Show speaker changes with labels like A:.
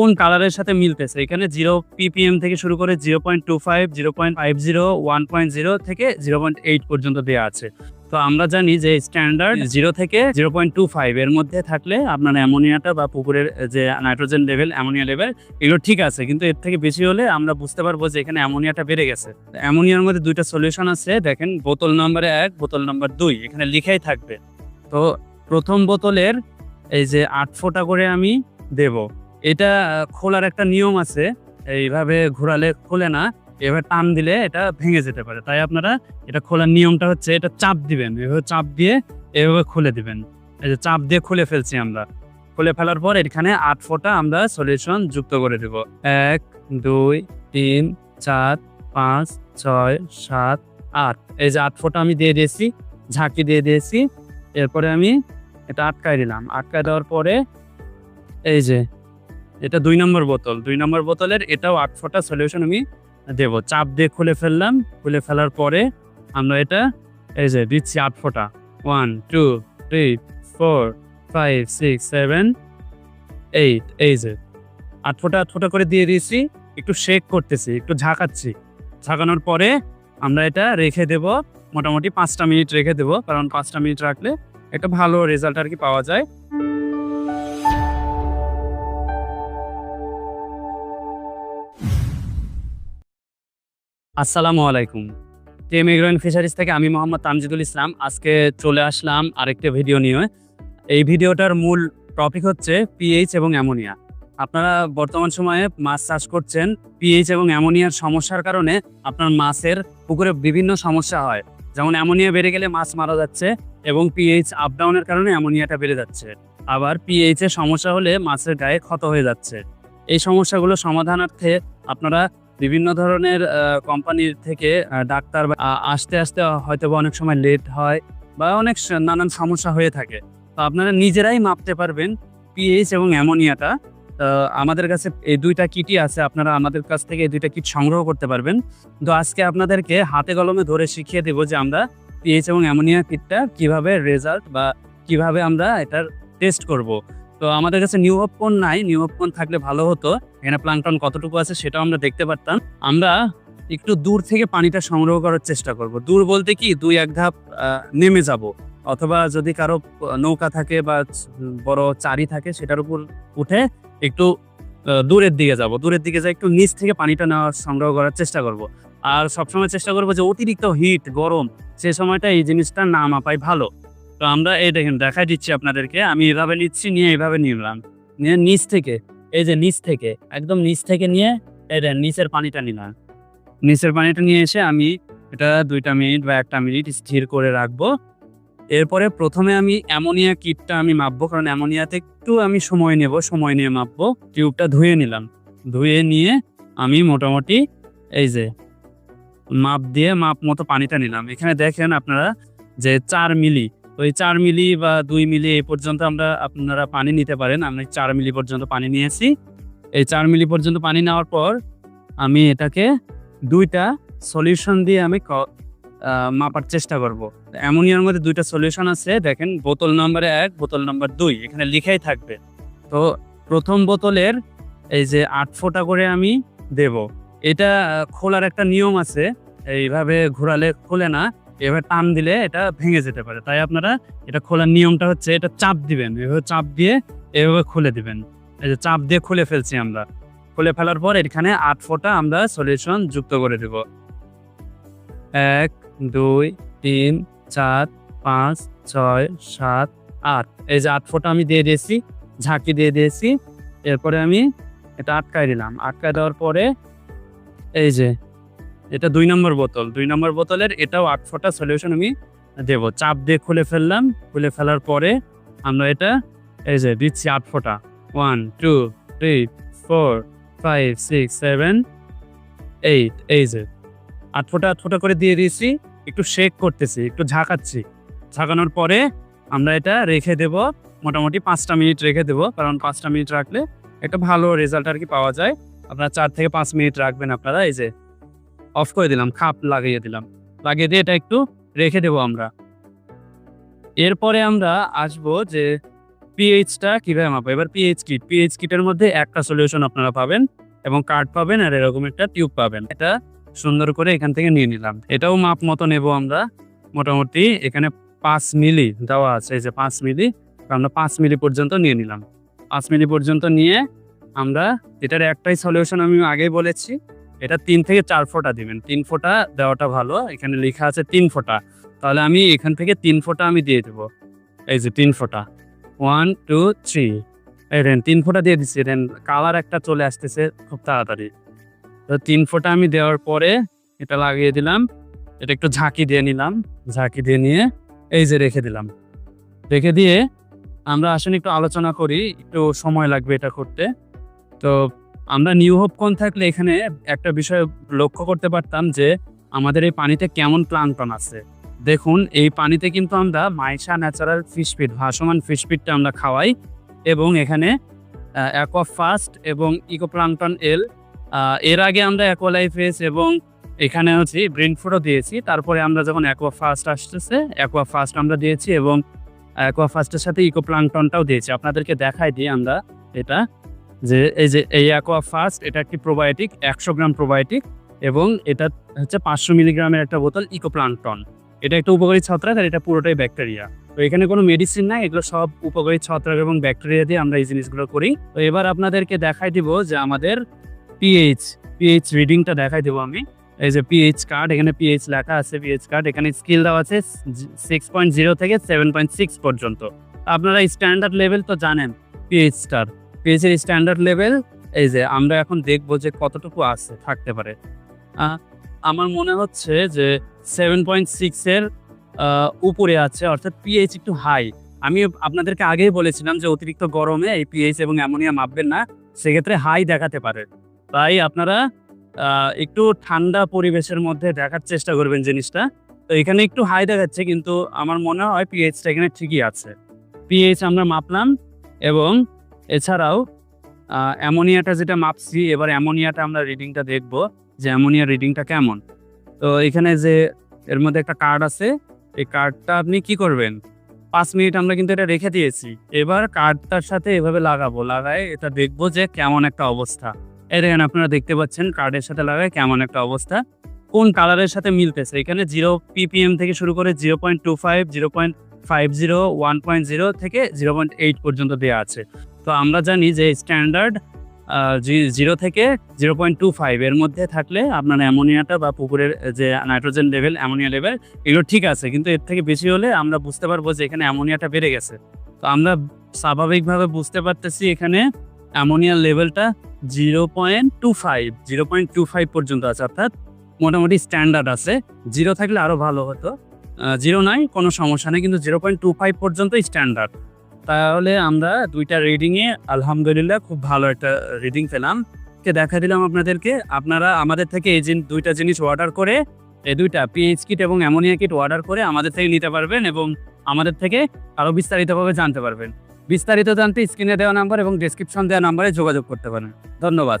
A: কোন কালারের সাথে মিলতেছে? এখানে জিরো পিপিএম থেকে শুরু করে zero point two five, zero point five zero, one point zero থেকে জিরো পয়েন্ট এইট পর্যন্ত দেওয়া আছে। তো আমরা জানি যে স্ট্যান্ডার্ড জিরো থেকে জিরো পয়েন্ট টু ফাইভ এর মধ্যে থাকলে আপনার অ্যামোনিয়াটা বা পুকুরের যে নাইট্রোজেন লেভেল, অ্যামোনিয়া লেভেল, এগুলো ঠিক আছে। কিন্তু এর থেকে বেশি হলে আমরা বুঝতে পারব যে এখানে অ্যামোনিয়াটা বেড়ে গেছে। অ্যামোনিয়ার মধ্যে দুইটা সলিউশন আছে। দেখেন, বোতল নাম্বার এক, বোতল নাম্বার দুই, এখানে লিখাই থাকবে। তো প্রথম বোতলের এই যে আট ফোঁটা করে আমি দেব। এটা খোলার একটা নিয়ম আছে। এইভাবে ঘোরালে খোলে না, এভাবে টান দিলে এটা ভেঙে যেতে পারে। তাই আপনারা এটা খোলার নিয়মটা হচ্ছে, এটা চাপ দিবেন। এভাবে চাপ দিয়ে এভাবে খুলে দিবেন। এই যে চাপ দিয়ে খুলে ফেলছি আমরা। খুলে ফেলার পর এখানে আট ফোঁটা আমরা সলিউশন যুক্ত করে দেব। এক, দুই, তিন, চার, পাঁচ, ছয়, সাত, আট। এই যে আট ফোঁটা আমি দিয়ে দিয়েছি, ঝাঁকি দিয়ে দিয়েছি। এরপরে আমি এটা আটকায় দিলাম। আটকায় দেওয়ার পরে এই যে এটা দুই নম্বর বোতল। দুই নম্বর বোতলের এটাও আট ফোঁটা সলিউশন আমি দেব। চাপ দিয়ে খুলে ফেললাম। খুলে ফেলার পরে আমরা এটা এই যে দিচ্ছি আট ফোঁটা। One two three four five six seven eight এই যে আট ফোঁটা আট ফোঁটা করে দিয়ে দিয়েছি। একটু শেক করতেছি, একটু ঝাঁকাচ্ছি। ঝাঁকানোর পরে আমরা এটা রেখে দেব। মোটামুটি পাঁচটা মিনিট রেখে দেব। কারণ পাঁচটা মিনিট রাখলে একটা ভালো রেজাল্ট আর কি পাওয়া যায়। আসসালামু আলাইকুম। টেম এগ্রোয়েন ফিশারিজ থেকে আমি মোহাম্মদ তামজিদুল ইসলাম। আজকে চলে আসলাম আরেকটা ভিডিও নিয়ে। এই ভিডিওটার মূল টপিক হচ্ছে পিএইচ এবং অ্যামোনিয়া। আপনারা বর্তমান সময়ে মাছ চাষ করছেন, পিএইচ এবং অ্যামোনিয়ার সমস্যার কারণে আপনার মাছের পুকুরে বিভিন্ন সমস্যা হয়। যেমন অ্যামোনিয়া বেড়ে গেলে মাছ মারা যাচ্ছে এবং পিএইচ আপ ডাউনের কারণে অ্যামোনিয়াটা বেড়ে যাচ্ছে। আবার পিএইচের সমস্যা হলে মাছের গায়ে ক্ষত হয়ে যাচ্ছে। এই সমস্যাগুলো সমাধানার্থে আপনারা বিভিন্ন ধরনের কোম্পানির থেকে ডাক্তার আসতে আসতে হয়তো বা অনেক সময় লেট হয় বা অনেক নানান সমস্যা হয়ে থাকে। তো আপনারা নিজেরাই মাপতে পারবেন পিএইচ এবং অ্যামোনিয়াটা। আমাদের কাছে এই দুইটা কিটই আছে, আপনারা আমাদের কাছ থেকে এই দুইটা কিট সংগ্রহ করতে পারবেন। তো আজকে আপনাদেরকে হাতে কলমে ধরে শিখিয়ে দেবো যে আমরা পিএইচ এবং অ্যামোনিয়া কিটটা কীভাবে রেজাল্ট বা কীভাবে আমরা এটার টেস্ট করব। তো আমাদের কাছে নিউ অপন নাই নিউ অপন থাকলে ভালো হতো। এখানে প্লাংটন কতটুকু আছে সেটাও আমরা দেখতে পারতাম। আমরা একটু দূর থেকে পানিটা সংগ্রহ করার চেষ্টা করব। দূর বলতে কি, দুই এক ধাপ নেমে যাব। অথবা যদি কারও নৌকা থাকে বা বড় চারি থাকে সেটার উপর উঠে একটু দূরের দিকে যাব। দূরের দিকে যাই একটু নিচ থেকে পানিটা নেওয়া সংগ্রহ করার চেষ্টা করব। আর সবসময় চেষ্টা করব যে অতিরিক্ত হিট গরম, সে সময়টা এই জিনিসটা না মাপাই ভালো। তো আমরা এই দেখেন, দেখাই দিচ্ছি আপনাদেরকে। আমি এভাবে নিচ্ছি, নিয়ে এইভাবে নিলাম। নিয়ে নিচ থেকে, এই যে নিচ থেকে, একদম নিচ থেকে নিয়ে, এই দেন নিচের পানিটা নিলাম। নিচের পানিটা নিয়ে এসে আমি এটা দুইটা মিনিট বা একটা মিনিট স্থির করে রাখব। এরপরে প্রথমে আমি অ্যামোনিয়া কিটটা আমি মাপবো, কারণ অ্যামোনিয়াতে একটু আমি সময় নেব, সময় নিয়ে মাপবো। টিউবটা ধুয়ে নিলাম। ধুয়ে নিয়ে আমি মোটামুটি এই যে মাপ দিয়ে মাপ মতো পানিটা নিলাম। এখানে দেখেন আপনারা যে চার মিলি তো চার মিলি বা দুই মিলি এই পর্যন্ত আমরা আপনারা পানি নিতে পারেন। আমি চার মিলি পর্যন্ত পানি নিয়েছি। এই চার মিলি পর্যন্ত পানি নেওয়ার পর আমি এটাকে দুইটা সলিউশন দিয়ে আমি মাপার চেষ্টা করব। অ্যামোনিয়ার মধ্যে দুইটা সলিউশন আছে। দেখেন, বোতল নাম্বার এক, বোতল নাম্বার দুই, এখানে লিখাই থাকবে। তো প্রথম বোতলের এই যে আট ফোঁটা করে আমি দেব। এটা খোলার একটা নিয়ম আছে। এইভাবে ঘোরালে খোলে না। এভাবে টান দিলে এটা ভেঙে যেতে পারে। তাই আপনারা এটা খোলার নিয়মটা হচ্ছে এটা চাপ দিবেন। এভাবে চাপ দিয়ে এভাবে খুলে দিবেন। এই যে চাপ দিয়ে খুলে ফেলছি আমরা। খুলে ফেলার পর এখানে আট ফোঁটা আমরা সলিউশন যুক্ত করে দেব। এক, দুই, তিন, চার, পাঁচ, ছয়, সাত, আট। এই যে আট ফোঁটা আমি দিয়ে দিয়েছি, ঝাঁকি দিয়ে দিয়েছি। এরপরে আমি এটা আটকায় দিলাম। আটকায় দেওয়ার পরে এই যে এটা দুই নম্বর বোতল। দুই নম্বর বোতলের এটাও আট ফোঁটা সলিউশন আমি দেব। চাপ দিয়ে খুলে ফেললাম। খুলে ফেলার পরে আমরা এটা এই যে দিচ্ছি আট ফোঁটা। One two three four five six seven eight এই যে আট ফোঁটা আট ফোঁটা করে দিয়ে দিয়েছি। একটু শেক করতেছি, একটু ঝাঁকাচ্ছি। ঝাঁকানোর পরে আমরা এটা রেখে দেব। মোটামুটি পাঁচটা মিনিট রেখে দেব। কারণ পাঁচটা মিনিট রাখলে একটা ভালো রেজাল্ট আর কি পাওয়া যায়। আপনারা চার থেকে পাঁচ মিনিট রাখবেন আপনারা, এই যে অফ করে দিলাম, খাপ লাগিয়ে দিলাম। লাগিয়ে দিয়ে এটা একটু রেখে দেব আমরা। এরপরে আমরা আসব যে পিএইচটা কীভাবে মাপবো। এবার পিএইচ কিট পিএইচ কিটের মধ্যে একটা সলিউশন আপনারা পাবেন এবং কার্ড পাবেন আর এরকম একটা টিউব পাবেন। এটা সুন্দর করে এখান থেকে নিয়ে নিলাম। এটাও মাপ মতো নেব আমরা। মোটামুটি এখানে পাঁচ মিলি দেওয়া আছে, এই যে পাঁচ মিলি। আমরা পাঁচ মিলি পর্যন্ত নিয়ে নিলাম। পাঁচ মিলি পর্যন্ত নিয়ে আমরা এটার একটাই সলিউশন আমি আগেই বলেছি। এটা তিন থেকে চার ফোঁটা দিবেন। তিন ফোঁটা দেওয়াটা ভালো। এখানে লেখা আছে তিন ফোঁটা। তাহলে আমি এখান থেকে তিন ফোঁটা আমি দিয়ে দেবো। এই যে তিন ফোঁটা। ওয়ান টু থ্রি এই রেন, তিন ফোঁটা দিয়ে দিচ্ছি। রেন কালার একটা চলে আসতেছে খুব তাড়াতাড়ি। তো তিন ফোঁটা আমি দেওয়ার পরে এটা লাগিয়ে দিলাম। এটা একটু ঝাঁকি দিয়ে নিলাম। ঝাঁকি দিয়ে নিয়ে এই যে রেখে দিলাম। রেখে দিয়ে আমরা আসলে একটু আলোচনা করি। একটু সময় লাগবে এটা করতে। তো আমরা নিউ হোপ কোন থাকলে এখানে একটা বিষয় লক্ষ্য করতে পারতাম যে আমাদের এই পানিতে কেমন প্লান্টন আছে। দেখুন, এই পানিতে কিন্তু আমরা মাইশা ন্যাচারাল ফিশ ফিড, ভাসমান ফিশ ফিডটা আমরা খাওয়াই এবং এখানে অ্যাকোয়া ফাস্ট এবং ইকো প্লান্টন এল এর আগে আমরা অ্যাকোয়ালাইফেস এবং এখানে হচ্ছে ব্রেন ফুডও দিয়েছি। তারপরে আমরা যখন অ্যাকোয়া ফাস্ট আসতেছে অ্যাকোয়া ফাস্ট আমরা দিয়েছি এবং অ্যাকোয়া ফাস্টের সাথে ইকো প্লান্টনটাও দিয়েছি। আপনাদেরকে দেখাই দিই আমরা এটা যে এই যে এই অ্যাকোয়া ফার্স্ট এটা একটি প্রোবায়োটিক একশো গ্রাম প্রোবায়োটিক এবং এটা হচ্ছে পাঁচশো মিলিগ্রামের একটা বোতল ইকোপ্লান্টন এটা একটা উপকারী ছত্রাক আর এটা পুরোটাই ব্যাকটেরিয়া তো এখানে কোনো মেডিসিন নাই, এগুলো সব উপকারী ছত্রাক এবং ব্যাকটেরিয়া দিয়ে আমরা এই জিনিসগুলো করি। তো এবার আপনাদেরকে দেখাই দিব যে আমাদের পিএইচ পিএইচ রিডিংটা দেখাই দেবো আমি। এই যে পিএইচ কার্ড এখানে পিএইচ লেখা আছে পিএইচ কার্ড এখানে স্কিল দেওয়া আছে সিক্স পয়েন্ট জিরো থেকে সেভেন পয়েন্ট সিক্স পর্যন্ত। আপনারা স্ট্যান্ডার্ড লেভেল তো জানেন পিএইচ স্টার এর স্ট্যান্ডার্ড লেভেল এই যে আমরা এখন দেখব যে কতটুকু আছে, থাকতে পারে। আমার মনে হচ্ছে যে সেভেন পয়েন্ট সিক্সের উপরে আছে, অর্থাৎ পিএইচ একটু হাই আমি আপনাদেরকে আগেই বলেছিলাম যে অতিরিক্ত গরমে এই পিএইচ এবং অ্যামোনিয়া মাপবেন না, সেক্ষেত্রে হাই দেখাতে পারে। তাই আপনারা একটু ঠান্ডা পরিবেশের মধ্যে দেখার চেষ্টা করবেন জিনিসটা। তো এখানে একটু হাই দেখাচ্ছে, কিন্তু আমার মনে হয় পিএইচটা এখানে ঠিকই আছে। পিএইচ আমরা মাপলাম এবং এছাড়াও অ্যামোনিয়াটা যেটা মাপছি, এবার অ্যামোনিয়াটা আমরা রিডিংটা দেখব যে অ্যামোনিয়া রিডিংটা কেমন। তো এখানে যে এর মধ্যে একটা কার্ড আছে, এই কার্ডটা আপনি কি করবেন? পাঁচ মিনিট আমরা কিন্তু এটা রেখে দিয়েছি। এবার কার্ডটার সাথে এভাবে লাগাবো, লাগায় এটা দেখব যে কেমন একটা অবস্থা। এই দেখেন, আপনারা দেখতে পাচ্ছেন কার্ডের সাথে লাগায় কেমন একটা অবস্থা। কোন কালারের সাথে মিলতেছে? এখানে জিরো পিপিএম থেকে শুরু করে zero point two five, zero point five zero, one point zero থেকে জিরো পয়েন্ট এইট পর্যন্ত দেওয়া আছে। তো আমরা জানি যে স্ট্যান্ডার্ড জিরো থেকে জিরো পয়েন্ট টু ফাইভ এর মধ্যে থাকলে আপনার অ্যামোনিয়াটা বা পুকুরের যে নাইট্রোজেন লেভেল অ্যামোনিয়া লেভেল এগুলো ঠিক আছে। কিন্তু এর থেকে বেশি হলে আমরা বুঝতে পারব যে এখানে অ্যামোনিয়াটা বেড়ে গেছে। তো আমরা স্বাভাবিকভাবে বুঝতে পারতেছি এখানে অ্যামোনিয়ার লেভেলটা zero point two five zero point two five পর্যন্ত আছে। অর্থাৎ মোটামুটি স্ট্যান্ডার্ড আছে। জিরো থাকলে আরও ভালো হতো। জিরো নাই, কোনো সমস্যা নেই, কিন্তু জিরো পয়েন্ট টু ফাইভ পর্যন্ত স্ট্যান্ডার্ড তাহলে আমরা দুইটা রিডিংয়ে আলহামদুলিল্লাহ খুব ভালো একটা রিডিং পেলাম। কে দেখা দিলাম আপনাদেরকে। আপনারা আমাদের থেকে এই দুইটা জিনিস অর্ডার করে, এই দুইটা পিএইচ কিট এবং অ্যামোনিয়া কিট অর্ডার করে আমাদের থেকে নিতে পারবেন এবং আমাদের থেকে আরও বিস্তারিতভাবে জানতে পারবেন। বিস্তারিত জানতে স্ক্রিনে দেওয়া নাম্বার এবং ডিসক্রিপশন দেওয়া নাম্বারে যোগাযোগ করতে পারেন। ধন্যবাদ।